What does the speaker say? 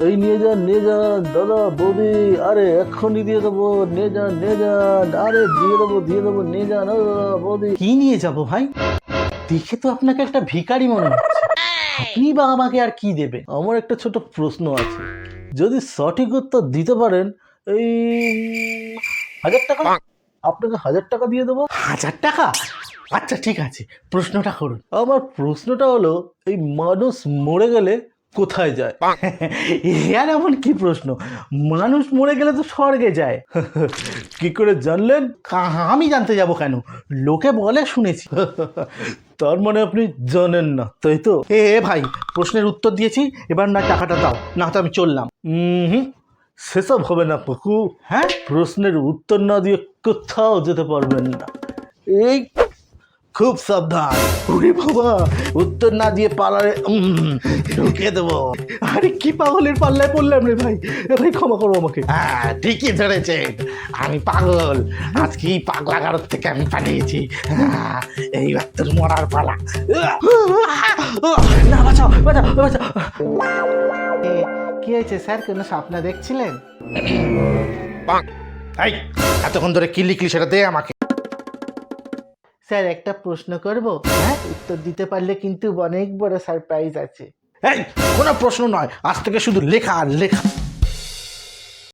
এই নিয়ে যান নিয়ে যান দাদা বৌদি আরে এক্ষুনি দিয়ে দেবো নিয়ে যান নিয়ে যান আরে দিয়ে দেবো দিয়ে দেবো নিয়ে যান বৌদি। কি নিয়ে যাব ভাই? দেখে তো আপনাকে একটা ভিখারি মনে হচ্ছে। আপনি বা আমাকে আর কি দেবে আমার একটা ছোট প্রশ্ন আছে। যদি সঠিক উত্তর দিতে পারেন এই হাজার টাকা? আপনাকে হাজার টাকা দিয়ে দেবো। হাজার টাকা? আচ্ছা ঠিক আছে প্রশ্নটা করুন। আমার প্রশ্নটা হলো এই মানুষ মরে গেলে কোথায় যায়? আর এমন কি প্রশ্ন? মানুষ মরে গেলে তো স্বর্গে যায়। কি করে জানলেন? আমি জানতে যাব কেন? লোকে বলে শুনেছি। তার মানে আপনি জানেন না তাই তো? এ এ ভাই প্রশ্নের উত্তর দিয়েছি এবার না টাকাটা দাও না তো আমি চললাম। হুম সেসব হবে না পকু। হ্যাঁ? প্রশ্নের উত্তর না দিয়ে কোথাও যেতে পারবেন না। এই খুব সাবধান। ওরে বাবা উত্তর না দিয়ে পালারে উম, ঢুকে দেবো। আরে কি পাগলের পাল্লায় পড়লাম রে ভাই? ভাই ক্ষমা করো আমাকে। হ্যাঁ ঠিকই ধরেছেন। আমি পাগল। আজকে এই পাগলা গারদ থেকে আমি পালিয়েছি। হ্যাঁ, এইবার তোর মরার পালা। না বাঁচাও বাঁচাও বাঁচাও। কি হয়েছে স্যার? কোনো স্বপ্ন দেখছিলেন? এই এতক্ষণ ধরে কি লিখলি সেটা দে আমাকে। স্যার, একটা প্রশ্ন করব? হ্যাঁ উত্তর দিতে পারলে কিন্তু অনেক বড় সারপ্রাইজ আছে। এই, কোনো প্রশ্ন নয়। আজ থেকে শুধু লেখা আর লেখা।